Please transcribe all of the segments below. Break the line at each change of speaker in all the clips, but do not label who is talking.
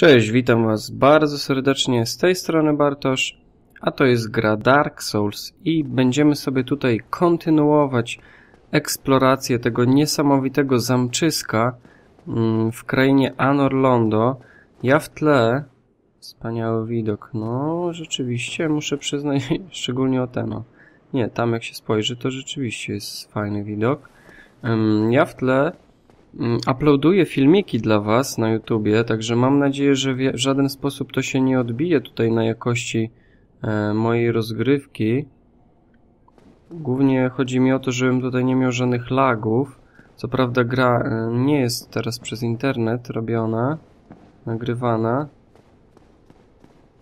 Cześć, witam was bardzo serdecznie z tej strony Bartosz, a to jest gra Dark Souls i będziemy sobie tutaj kontynuować eksplorację tego niesamowitego zamczyska mm, w krainie Anor Londo. Ja w tle, wspaniały widok, no rzeczywiście muszę przyznać, szczególnie o ten, o. nie, tam jak się spojrzy to rzeczywiście jest fajny widok. Ja w tle Uploaduję filmiki dla Was na YouTubie, także mam nadzieję, że w żaden sposób to się nie odbije tutaj na jakości e, mojej rozgrywki. Głównie chodzi mi o to, żebym tutaj nie miał żadnych lagów. Co prawda gra e, nie jest teraz przez internet robiona, nagrywana.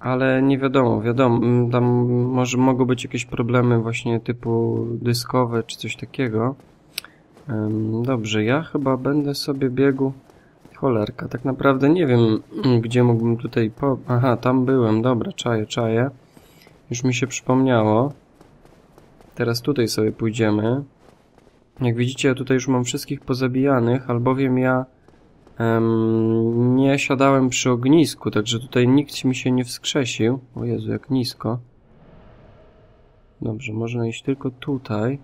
Ale nie wiadomo, wiadomo, mm, tam może mogą być jakieś problemy właśnie typu dyskowe czy coś takiego. Dobrze, ja chyba będę sobie biegł. Cholerka, tak naprawdę nie wiem, gdzie mógłbym tutaj po... Aha, tam byłem, dobra, czaję, czaję. Już mi się przypomniało. Teraz tutaj sobie pójdziemy. Jak widzicie, ja tutaj już mam wszystkich pozabijanych, albowiem ja em, nie siadałem przy ognisku, także tutaj nikt mi się nie wskrzesił. O Jezu, jak nisko. Dobrze, można iść tylko tutaj.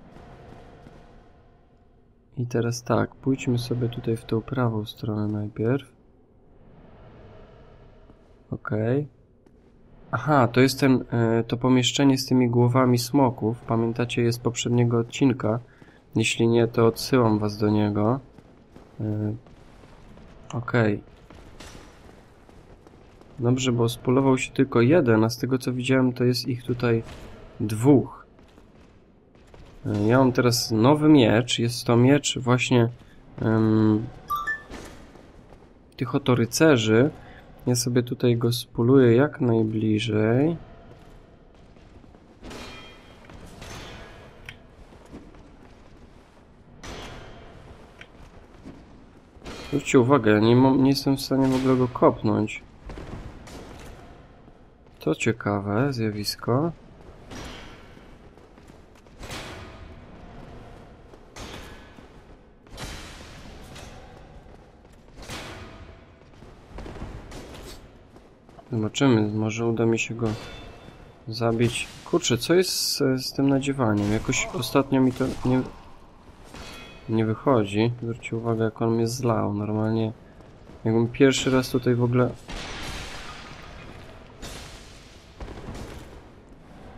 I teraz tak, pójdźmy sobie tutaj w tą prawą stronę najpierw. Okej. Aha, to jest ten, e, to pomieszczenie z tymi głowami smoków. Pamiętacie, jest poprzedniego odcinka. Jeśli nie, to odsyłam was do niego. E, Okej. Dobrze, bo spulował się tylko jeden, a z tego co widziałem, to jest ich tutaj dwóch. Ja mam teraz nowy miecz. Jest to miecz właśnie em, tych oto rycerzy. Ja sobie tutaj go spuluję jak najbliżej. Zwróćcie uwagę, nie, nie jestem w stanie w ogóle go kopnąć. To ciekawe zjawisko. Zobaczymy, może uda mi się go zabić. Kurczę, co jest z, z tym nadziewaniem? Jakoś ostatnio mi to nie, nie wychodzi. Zwróćcie uwagę, jak on mnie zlał. Normalnie, jakbym pierwszy raz tutaj w ogóle...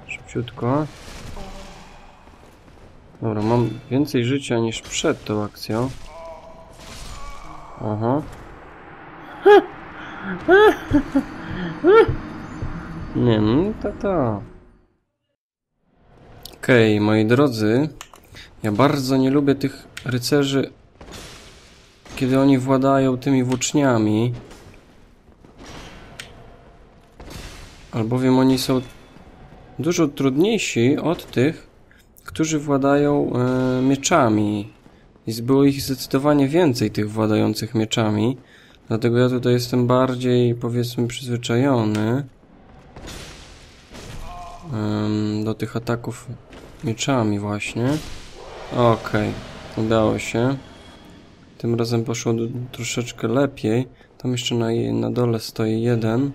Szybciutko. Dobra, mam więcej życia niż przed tą akcją. Aha. Nie, no to to. Okej, moi drodzy. Ja bardzo nie lubię tych rycerzy, kiedy oni władają tymi włóczniami. Albowiem oni są dużo trudniejsi od tych, którzy władają e, mieczami. I było ich zdecydowanie więcej, tych władających mieczami. Dlatego ja tutaj jestem bardziej, powiedzmy, przyzwyczajony em, do tych ataków mieczami właśnie. Okej, udało się. Tym razem poszło d- troszeczkę lepiej. Tam jeszcze na, na dole stoi jeden.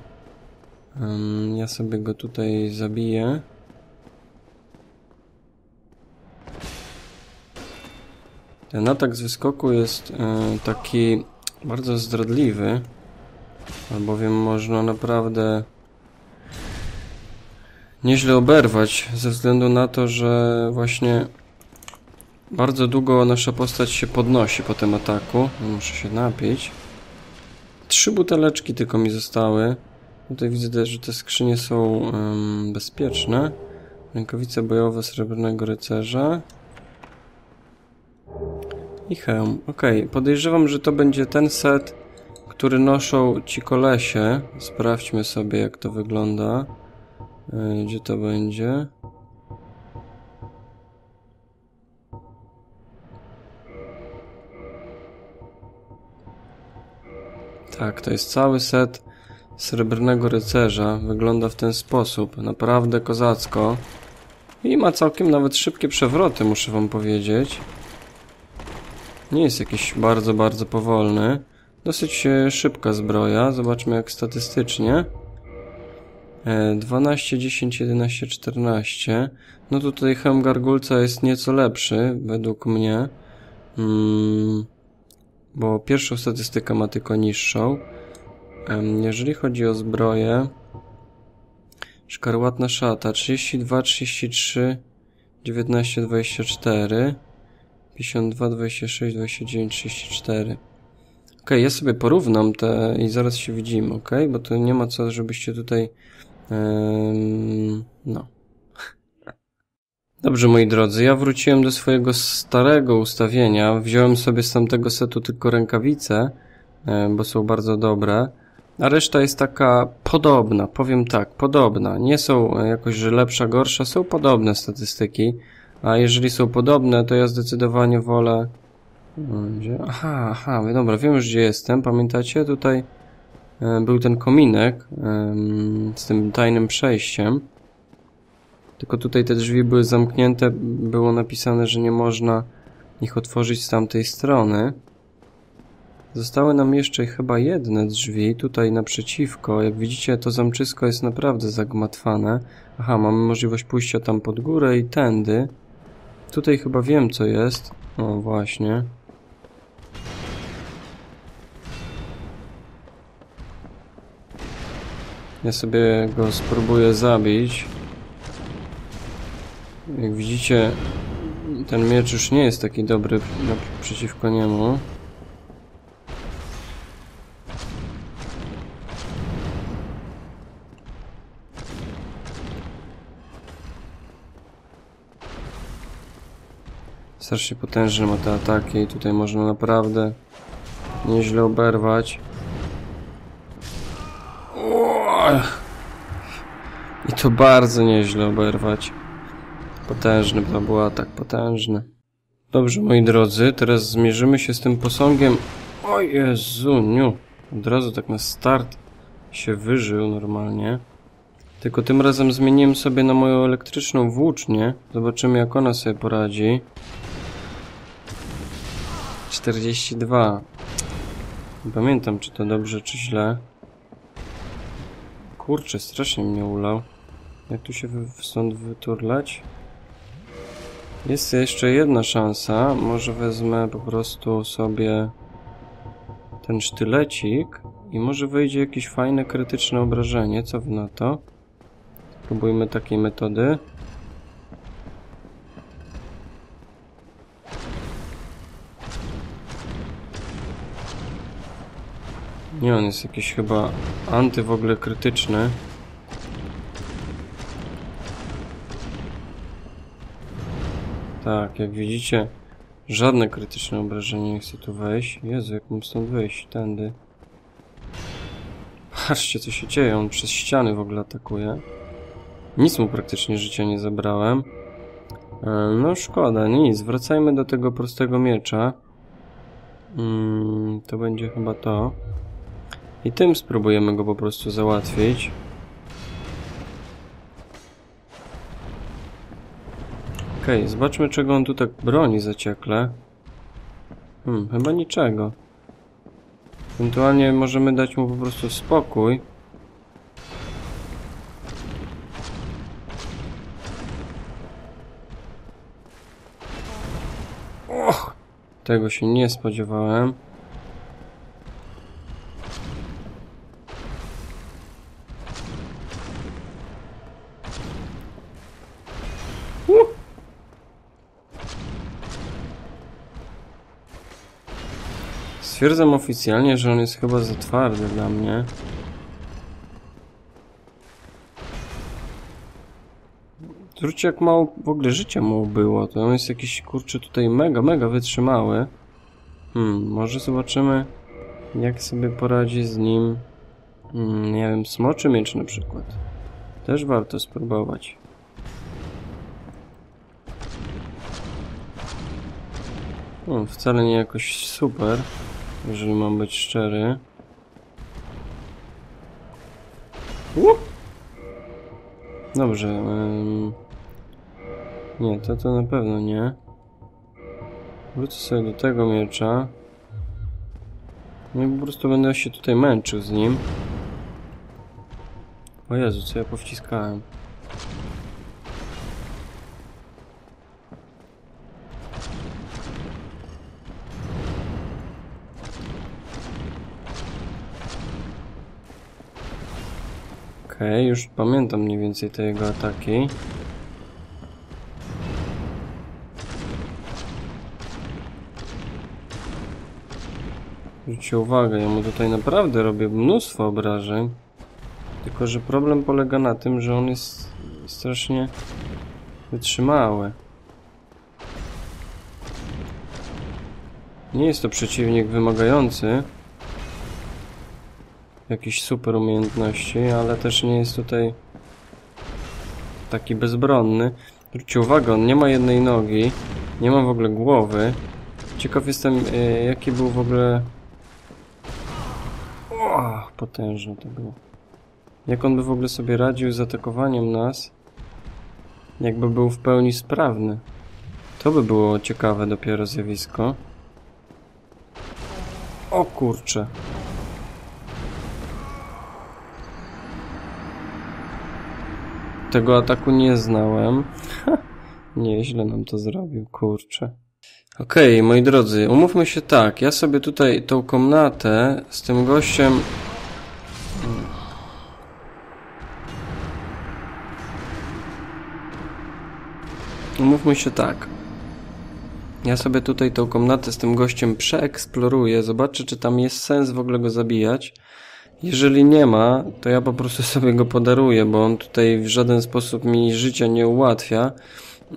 Em, ja sobie go tutaj zabiję. Ten atak z wyskoku jest e, taki bardzo zdradliwy, albowiem można naprawdę nieźle oberwać, ze względu na to, że właśnie bardzo długo nasza postać się podnosi po tym ataku. Muszę się napić. Trzy buteleczki tylko mi zostały. Tutaj widzę że te skrzynie są em, bezpieczne. Rękawice bojowe srebrnego rycerza. I hełm. Okej, podejrzewam, że to będzie ten set, który noszą ci kolesie. Sprawdźmy sobie, jak to wygląda. E, Gdzie to będzie? Tak, to jest cały set srebrnego rycerza. Wygląda w ten sposób. Naprawdę kozacko. I ma całkiem nawet szybkie przewroty, muszę wam powiedzieć. Nie jest jakiś bardzo, bardzo powolny. Dosyć e, szybka zbroja. Zobaczmy jak statystycznie. E, 12, 10, 11, 14. No tutaj hełm gargulca jest nieco lepszy, według mnie. Mm, bo pierwszą statystykę ma tylko niższą. Jeżeli chodzi o zbroję, szkarłatna szata 32, 33, 19, 24, 52, 26, 29, 34. Ok, ja sobie porównam te i zaraz się widzimy, ok? Bo to nie ma co, żebyście tutaj. no. Dobrze, moi drodzy, ja wróciłem do swojego starego ustawienia. Wziąłem sobie z tamtego setu tylko rękawice, e, bo są bardzo dobre. A reszta jest taka podobna, powiem tak, podobna. Nie są e, jakoś, że lepsza, gorsza, są podobne statystyki. A jeżeli są podobne, to ja zdecydowanie wolę. Aha, aha, dobra, wiem już gdzie jestem. Pamiętacie? Tutaj e, był ten kominek z tym tajnym przejściem. Tylko tutaj te drzwi były zamknięte, było napisane, że nie można ich otworzyć z tamtej strony. Zostały nam jeszcze chyba jedne drzwi, tutaj naprzeciwko. Jak widzicie, to zamczysko jest naprawdę zagmatwane. Aha, mamy możliwość pójścia tam pod górę i tędy. Tutaj chyba wiem, co jest. O, właśnie. Ja sobie go spróbuję zabić. Jak widzicie, ten miecz już nie jest taki dobry przeciwko niemu. Strasznie potężne ma te ataki i tutaj można naprawdę nieźle oberwać. I to bardzo nieźle oberwać. Potężny to był atak, potężny. Dobrze, moi drodzy, teraz zmierzymy się z tym posągiem. O Jezuniu! Od razu tak na start się wyżył normalnie. Tylko tym razem zmieniłem sobie na moją elektryczną włócznię. Zobaczymy jak ona sobie poradzi. 42. Nie pamiętam czy to dobrze czy źle. Kurczę, strasznie mnie ulał. Jak tu się stąd wyturlać? Jest jeszcze jedna szansa. Może wezmę po prostu sobie ten sztylecik i może wyjdzie jakieś fajne krytyczne obrażenie. Co wy na to? Spróbujmy takiej metody. Nie, on jest jakiś chyba anty w ogóle krytyczny. Tak, jak widzicie, żadne krytyczne obrażenie nie chce tu wejść. Jezu, jak mam stąd wyjść? Tędy. Patrzcie, co się dzieje. On przez ściany w ogóle atakuje. Nic mu praktycznie życia nie zabrałem. E, No szkoda, nic. Wracajmy do tego prostego miecza. Mm, to będzie chyba to. I tym spróbujemy go po prostu załatwić. Okej, zobaczmy czego on tu tak broni zaciekle. Hmm, chyba niczego. Ewentualnie możemy dać mu po prostu spokój. Och! Tego się nie spodziewałem. Stwierdzam oficjalnie, że on jest chyba za twardy dla mnie. Zwróćcie jak mało w ogóle życia mu było. To on jest jakiś kurczę tutaj mega, mega wytrzymały. Hmm, może zobaczymy jak sobie poradzi z nim. Hmm, nie wiem, smoczy miecz na przykład. Też warto spróbować. No, wcale nie jakoś super, jeżeli mam być szczery. Dobrze. ym, Nie, to to na pewno nie. Wrócę sobie do tego miecza. No i po prostu będę się tutaj męczył z nim. O Jezu, co ja powciskałem. Okay, już pamiętam mniej więcej te jego ataki. Zwróćcie uwagę, ja mu tutaj naprawdę robię mnóstwo obrażeń. Tylko, że problem polega na tym, że on jest strasznie wytrzymały. Nie jest to przeciwnik wymagający jakichś super umiejętności, ale też nie jest tutaj taki bezbronny. Zwróćcie uwagę, on nie ma jednej nogi, nie ma w ogóle głowy. Ciekaw jestem, e, jaki był w ogóle... O, potężne to było. Jak on by w ogóle sobie radził z atakowaniem nas, jakby był w pełni sprawny. To by było ciekawe dopiero zjawisko. O kurcze. Tego ataku nie znałem. Nieźle nam to zrobił, kurczę. Okej, okay, moi drodzy, umówmy się tak. Ja sobie tutaj tą komnatę z tym gościem... Umówmy się tak. Ja sobie tutaj tą komnatę z tym gościem przeeksploruję, zobaczę, czy tam jest sens w ogóle go zabijać. Jeżeli nie ma, to ja po prostu sobie go podaruję, bo on tutaj w żaden sposób mi życia nie ułatwia,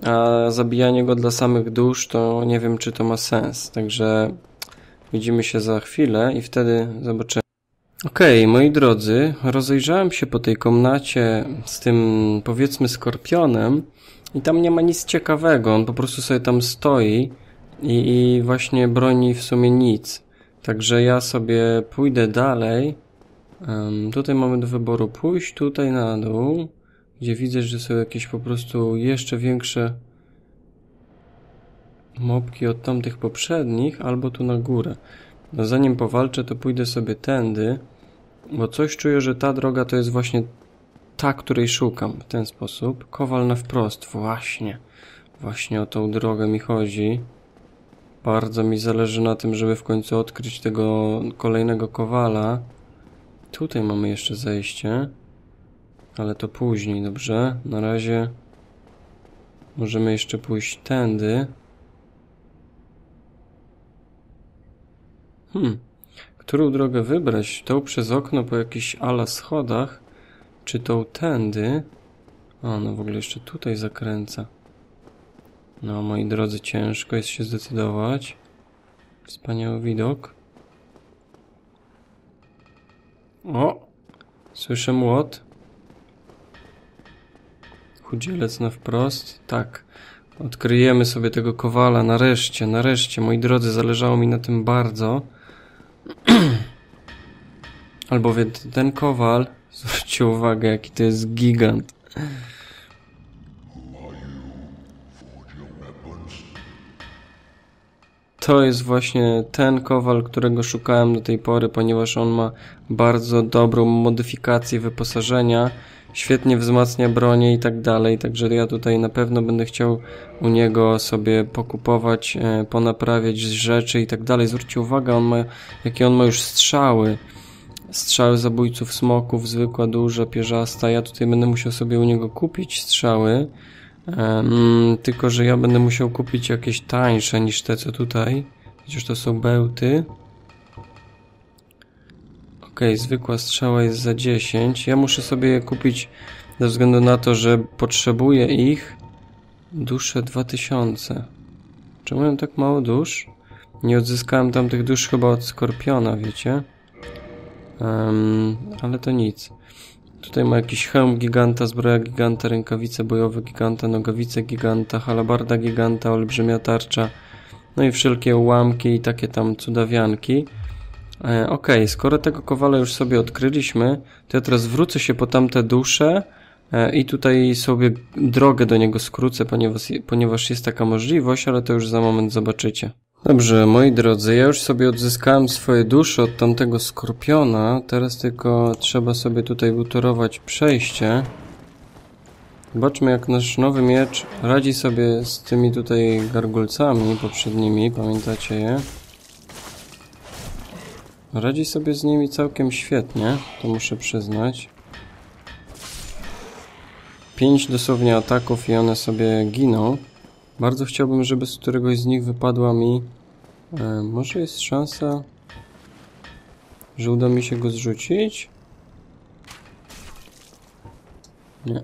a zabijanie go dla samych dusz to nie wiem, czy to ma sens. Także widzimy się za chwilę i wtedy zobaczymy. Okej, okay, moi drodzy, rozejrzałem się po tej komnacie z tym, powiedzmy, skorpionem i tam nie ma nic ciekawego. On po prostu sobie tam stoi i, i właśnie broni w sumie nic. Także ja sobie pójdę dalej Um, tutaj mamy do wyboru pójść tutaj na dół, gdzie widzę, że są jakieś po prostu jeszcze większe mopki od tamtych poprzednich, albo tu na górę. No zanim powalczę, to pójdę sobie tędy, bo coś czuję, że ta droga to jest właśnie ta, której szukam w ten sposób. Kowal na wprost, właśnie. Właśnie o tą drogę mi chodzi. Bardzo mi zależy na tym, żeby w końcu odkryć tego kolejnego kowala. Tutaj mamy jeszcze zejście. Ale to później, dobrze? Na razie możemy jeszcze pójść tędy. Hmm. Którą drogę wybrać? Tą przez okno po jakichś ala schodach? Czy tą tędy? O, no w ogóle jeszcze tutaj zakręca. No, moi drodzy, ciężko jest się zdecydować. Wspaniały widok. O! Słyszę młot. Chudzielec na wprost. Tak. Odkryjemy sobie tego kowala. Nareszcie, nareszcie. Moi drodzy, zależało mi na tym bardzo. Albowiem ten kowal... Zwróćcie uwagę, jaki to jest gigant. To jest właśnie ten kowal, którego szukałem do tej pory, ponieważ on ma bardzo dobrą modyfikację wyposażenia, świetnie wzmacnia bronię i tak dalej, także ja tutaj na pewno będę chciał u niego sobie pokupować, e, ponaprawiać rzeczy i tak dalej. Zwróćcie uwagę, on ma, jakie on ma już strzały. Strzały zabójców smoków, zwykła, duża, pierzasta. Ja tutaj będę musiał sobie u niego kupić strzały. Um, tylko, że ja będę musiał kupić jakieś tańsze niż te, co tutaj. Chociaż to są bełty. Ok, zwykła strzała jest za 10. Ja muszę sobie je kupić ze względu na to, że potrzebuję ich dusze 2000. Czemu mam tak mało dusz? Nie odzyskałem tamtych dusz chyba od Skorpiona, wiecie? Um, ale to nic. Tutaj ma jakiś hełm giganta, zbroja giganta, rękawice bojowe giganta, nogawice giganta, halabarda giganta, olbrzymia tarcza, no i wszelkie ułamki i takie tam cudawianki. E, ok, skoro tego kowala już sobie odkryliśmy, to ja teraz wrócę się po tamte dusze e, i tutaj sobie drogę do niego skrócę, ponieważ, ponieważ jest taka możliwość, ale to już za moment zobaczycie. Dobrze, moi drodzy, ja już sobie odzyskałem swoje dusze od tamtego skorpiona. Teraz tylko trzeba sobie tutaj utorować przejście. Zobaczmy jak nasz nowy miecz radzi sobie z tymi tutaj gargulcami poprzednimi, pamiętacie je? Radzi sobie z nimi całkiem świetnie, to muszę przyznać. Pięć dosłownie ataków i one sobie giną. Bardzo chciałbym, żeby z któregoś z nich wypadła mi... E, może jest szansa, że uda mi się go zrzucić? Nie.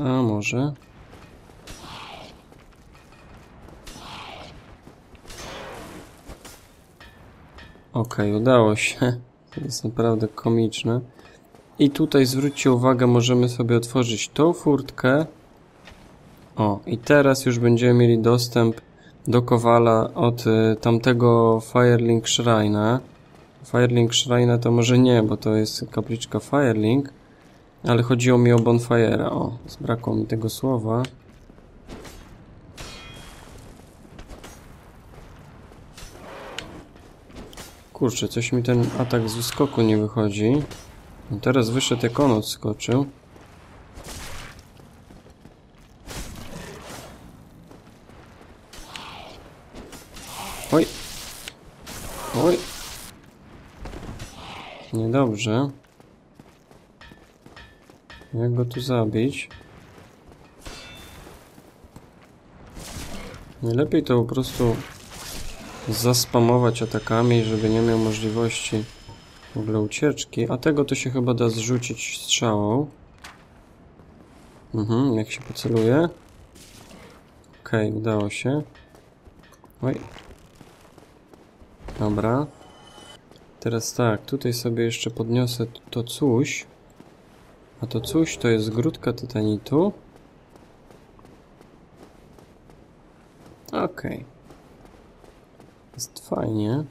A może? Okej, okay, udało się. To jest naprawdę komiczne. I tutaj zwróćcie uwagę, możemy sobie otworzyć tą furtkę. O, i teraz już będziemy mieli dostęp do kowala od y, tamtego Firelink Shrine. Firelink Shrine to może nie, bo to jest kapliczka Firelink. Ale chodziło mi o Bonfire'a. O, zbrakło mi tego słowa. Kurczę, coś mi ten atak z wyskoku nie wychodzi. No teraz wyszedł jak on odskoczył. Oj. Oj. Niedobrze. Jak go tu zabić? Najlepiej to po prostu zaspamować atakami, żeby nie miał możliwości w ogóle ucieczki. A tego to się chyba da zrzucić strzałą. Mhm, jak się poceluje. Okej, okay, udało się. Oj. Dobra. Teraz tak, tutaj sobie jeszcze podniosę to coś. A to coś to jest grudka tytanitu. Okej. Okay. Jest fajnie.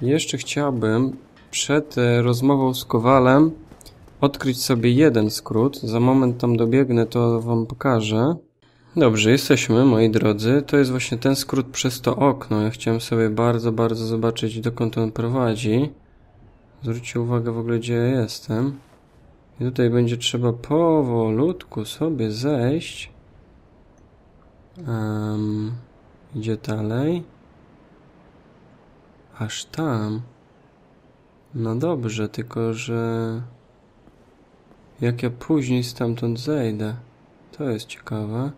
Jeszcze chciałbym przed e, rozmową z Kowalem odkryć sobie jeden skrót. Za moment tam dobiegnę, to wam pokażę. Dobrze, jesteśmy, moi drodzy. To jest właśnie ten skrót przez to okno. Ja chciałem sobie bardzo, bardzo zobaczyć, dokąd on prowadzi. Zwróćcie uwagę w ogóle, gdzie ja jestem. I tutaj będzie trzeba powolutku sobie zejść. Um, idzie dalej. Aż tam. No dobrze, tylko że... Jak ja później stamtąd zejdę? To jest ciekawe.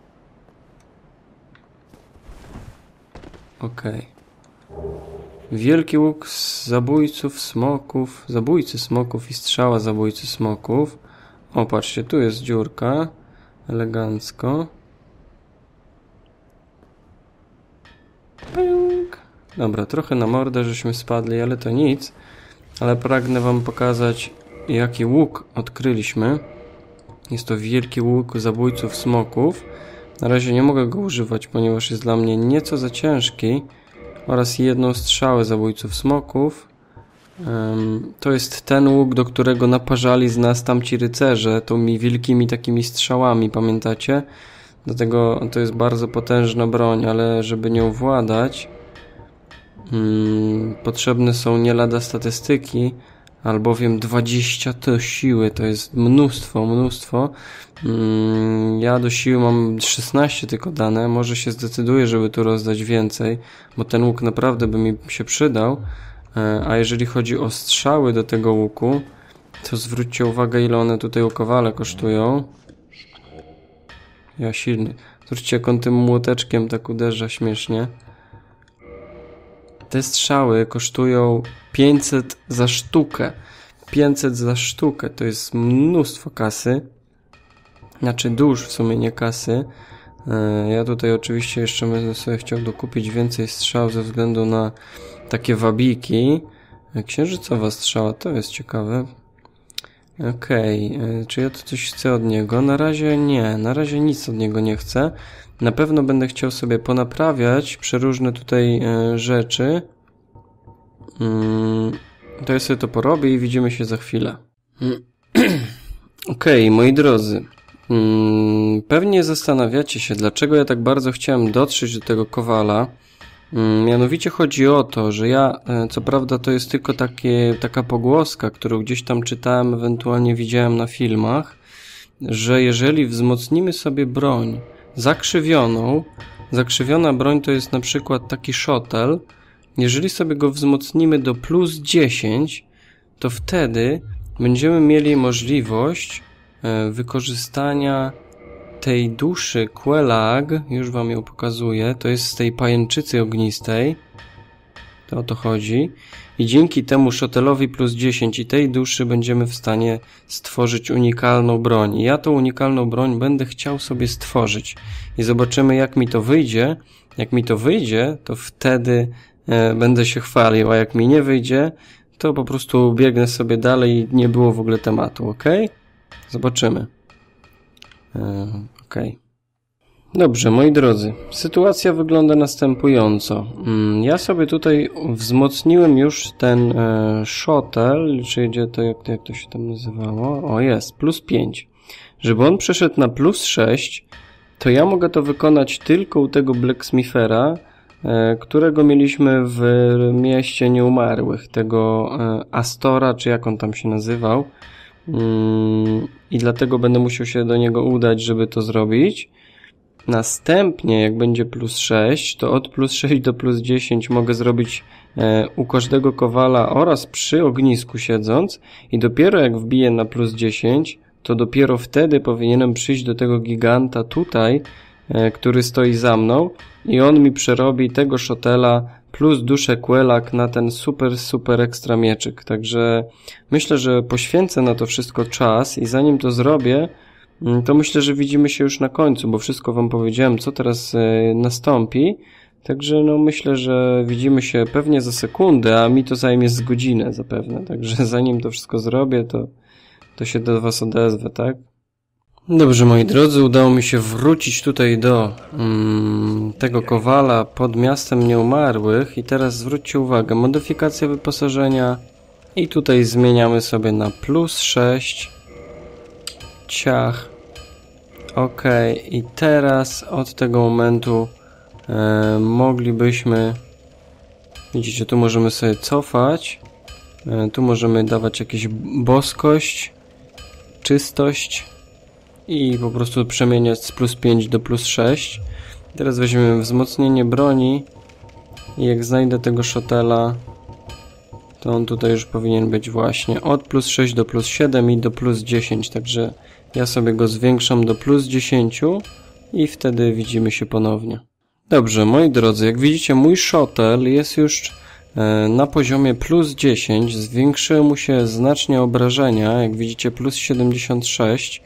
Okej. Okay. Wielki łuk zabójców smoków, zabójcy smoków i strzała zabójcy smoków. O, patrzcie, tu jest dziurka. Elegancko. Dobra, trochę na mordę żeśmy spadli, ale to nic. Ale pragnę wam pokazać, jaki łuk odkryliśmy. Jest to wielki łuk zabójców smoków. Na razie nie mogę go używać, ponieważ jest dla mnie nieco za ciężki. Oraz jedną strzałę zabójców smoków. To jest ten łuk, do którego naparzali z nas tamci rycerze, tymi wielkimi takimi strzałami, pamiętacie? Dlatego to jest bardzo potężna broń, ale żeby nią władać, Hmm, potrzebne są nie lada statystyki, albowiem 20 to siły, to jest mnóstwo, mnóstwo. Hmm, ja do siły mam 16 tylko dane, może się zdecyduję, żeby tu rozdać więcej, bo ten łuk naprawdę by mi się przydał. E, a jeżeli chodzi o strzały do tego łuku, to zwróćcie uwagę, ile one tutaj u kowale kosztują. Ja silny. Zwróćcie, jak on tym młoteczkiem tak uderza śmiesznie. Te strzały kosztują 500 za sztukę. 500 za sztukę to jest mnóstwo kasy. Znaczy dusz w sumie, nie kasy. E, ja tutaj oczywiście jeszcze będę sobie chciał dokupić więcej strzał ze względu na takie wabiki. E, księżycowa strzała, to jest ciekawe. Okej, okay. E, czy ja to coś chcę od niego? Na razie nie, na razie nic od niego nie chcę. Na pewno będę chciał sobie ponaprawiać przeróżne tutaj e, rzeczy. Mm, to ja sobie to porobię i widzimy się za chwilę. Okej, okay, moi drodzy. Hmm, pewnie zastanawiacie się, dlaczego ja tak bardzo chciałem dotrzeć do tego kowala. Mianowicie chodzi o to, że ja, e, co prawda to jest tylko takie, taka pogłoska, którą gdzieś tam czytałem, ewentualnie widziałem na filmach, że jeżeli wzmocnimy sobie broń zakrzywioną, zakrzywiona broń to jest na przykład taki szotel, jeżeli sobie go wzmocnimy do plus 10, to wtedy będziemy mieli możliwość e, wykorzystania tej duszy Quelag, już wam ją pokazuję, to jest z tej pajęczycy ognistej, to o to chodzi. I dzięki temu szotelowi plus 10 i tej duszy będziemy w stanie stworzyć unikalną broń. I ja tą unikalną broń będę chciał sobie stworzyć. I zobaczymy jak mi to wyjdzie. Jak mi to wyjdzie, to wtedy e, będę się chwalił, a jak mi nie wyjdzie, to po prostu biegnę sobie dalej i nie było w ogóle tematu, ok? Zobaczymy. E, ok. Dobrze, moi drodzy, sytuacja wygląda następująco. Mm, ja sobie tutaj wzmocniłem już ten e, shuttle, czy to, jak, jak to się tam nazywało? O, jest, plus 5. Żeby on przeszedł na plus 6, to ja mogę to wykonać tylko u tego Blacksmithera, e, którego mieliśmy w mieście nieumarłych, tego e, Astora, czy jak on tam się nazywał. Mm, I dlatego będę musiał się do niego udać, żeby to zrobić. Następnie, jak będzie plus 6, to od plus 6 do plus 10 mogę zrobić e, u każdego kowala oraz przy ognisku siedząc i dopiero jak wbiję na plus 10, to dopiero wtedy powinienem przyjść do tego giganta tutaj, e, który stoi za mną i on mi przerobi tego szotela plus duszę Quelak na ten super, super ekstra mieczyk. Także myślę, że poświęcę na to wszystko czas i zanim to zrobię, to myślę, że widzimy się już na końcu, bo wszystko Wam powiedziałem, co teraz e, nastąpi. Także no myślę, że widzimy się pewnie za sekundę, a mi to zajmie z godzinę zapewne. Także zanim to wszystko zrobię, to, to się do Was odezwę, tak? Dobrze, moi drodzy, udało mi się wrócić tutaj do mm, tego kowala pod miastem nieumarłych i teraz zwróćcie uwagę, modyfikacja wyposażenia i tutaj zmieniamy sobie na plus 6 ciach Ok, i teraz od tego momentu e, moglibyśmy widzicie, tu możemy sobie cofać e, tu możemy dawać jakieś boskość czystość i po prostu przemieniać z plus 5 do plus 6 teraz weźmiemy wzmocnienie broni i jak znajdę tego szotela to on tutaj już powinien być właśnie od plus 6 do plus 7 i do plus 10 także ja sobie go zwiększam do plus 10 i wtedy widzimy się ponownie. Dobrze, moi drodzy, jak widzicie mój shuttle jest już e, na poziomie plus 10, zwiększyły mu się znacznie obrażenia, jak widzicie plus 76,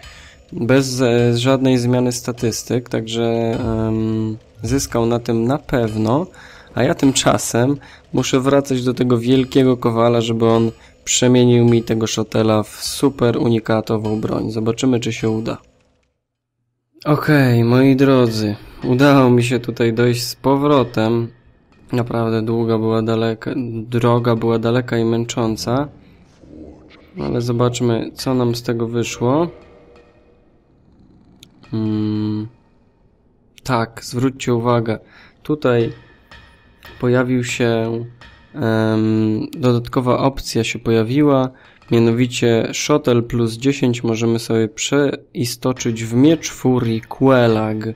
bez e, żadnej zmiany statystyk, także um, zyskał na tym na pewno, a ja tymczasem muszę wracać do tego wielkiego kowala, żeby on przemienił mi tego szotela w super unikatową broń. Zobaczymy, czy się uda. Okej, okay, moi drodzy, udało mi się tutaj dojść z powrotem. Naprawdę długa była daleka, droga była daleka i męcząca. Ale zobaczmy, co nam z tego wyszło. Hmm. Tak, zwróćcie uwagę. Tutaj pojawił się dodatkowa opcja się pojawiła, mianowicie Shuttle plus 10 możemy sobie przeistoczyć w miecz furii Quelag.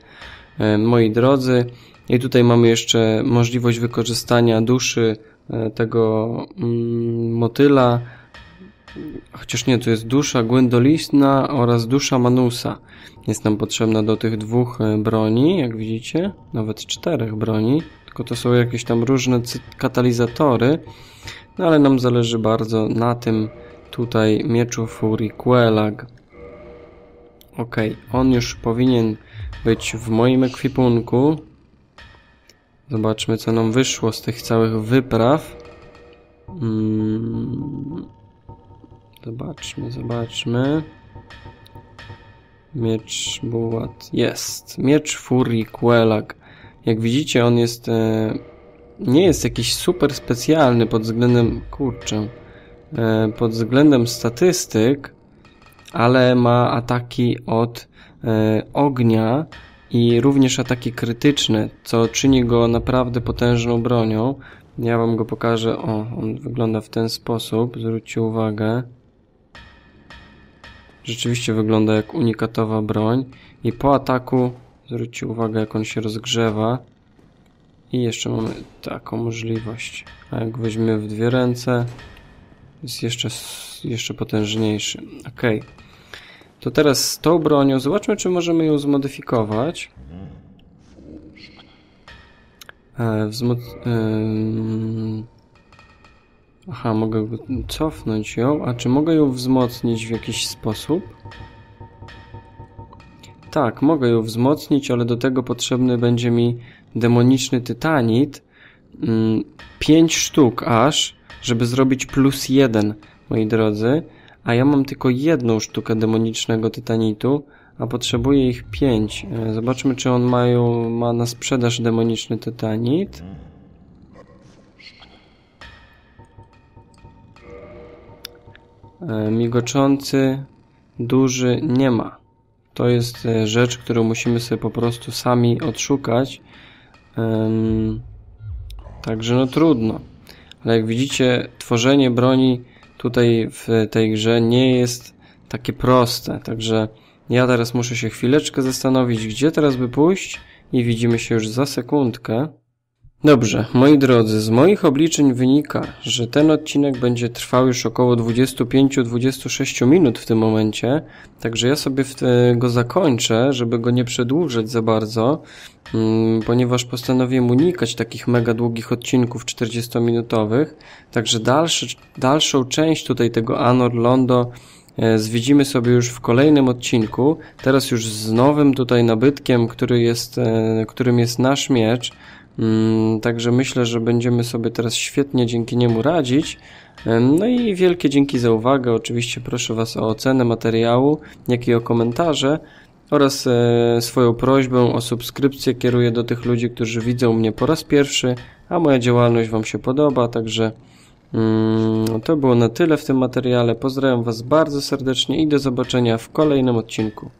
Moi drodzy, i tutaj mamy jeszcze możliwość wykorzystania duszy e, tego mm, motyla, chociaż nie, to jest dusza Gwendolina oraz dusza Manusa. Jest nam potrzebna do tych dwóch e, broni, jak widzicie, nawet czterech broni tylko to są jakieś tam różne katalizatory, no ale nam zależy bardzo na tym tutaj mieczu Fury Quelag. Ok, on już powinien być w moim ekwipunku. Zobaczmy co nam wyszło z tych całych wypraw. Hmm. Zobaczmy, zobaczmy. Miecz Bułat. Jest. Miecz Fury Quelag. Jak widzicie, on jest e, nie jest jakiś super specjalny pod względem kurczę, e, pod względem statystyk, ale ma ataki od e, ognia i również ataki krytyczne, co czyni go naprawdę potężną bronią. Ja wam go pokażę. O, on wygląda w ten sposób. Zwróćcie uwagę. Rzeczywiście wygląda jak unikatowa broń. I po ataku, zwróćcie uwagę jak on się rozgrzewa. I jeszcze mamy taką możliwość. A jak weźmiemy w dwie ręce, jest jeszcze, jeszcze potężniejszy. Ok. To teraz z tą bronią, zobaczmy czy możemy ją zmodyfikować. E, aha, mogę cofnąć ją. A czy mogę ją wzmocnić w jakiś sposób? Tak, mogę ją wzmocnić, ale do tego potrzebny będzie mi demoniczny tytanit. 5 mm, sztuk aż, żeby zrobić plus 1, moi drodzy. A ja mam tylko jedną sztukę demonicznego tytanitu, a potrzebuję ich 5. E, zobaczmy, czy on mają, ma na sprzedaż demoniczny tytanit. E, migoczący, duży nie ma. To jest e, rzecz, którą musimy sobie po prostu sami odszukać. Także no trudno. Ale jak widzicie, tworzenie broni tutaj w tej grze nie jest takie proste. Także ja teraz muszę się chwileczkę zastanowić, gdzie teraz by pójść i widzimy się już za sekundkę. Dobrze, moi drodzy, z moich obliczeń wynika, że ten odcinek będzie trwał już około 25-26 minut w tym momencie, także ja sobie go zakończę, żeby go nie przedłużać za bardzo, mm, ponieważ postanowiłem unikać takich mega długich odcinków 40-minutowych, także dalszy, dalszą część tutaj tego Anor Londo e, zwiedzimy sobie już w kolejnym odcinku, teraz już z nowym tutaj nabytkiem, który jest, e, którym jest nasz miecz, także myślę, że będziemy sobie teraz świetnie dzięki niemu radzić. No i wielkie dzięki za uwagę. Oczywiście proszę Was o ocenę materiału, jak i o komentarze oraz e, swoją prośbę o subskrypcję kieruję do tych ludzi, którzy widzą mnie po raz pierwszy, a moja działalność Wam się podoba, także mm, to było na tyle w tym materiale. Pozdrawiam Was bardzo serdecznie i do zobaczenia w kolejnym odcinku.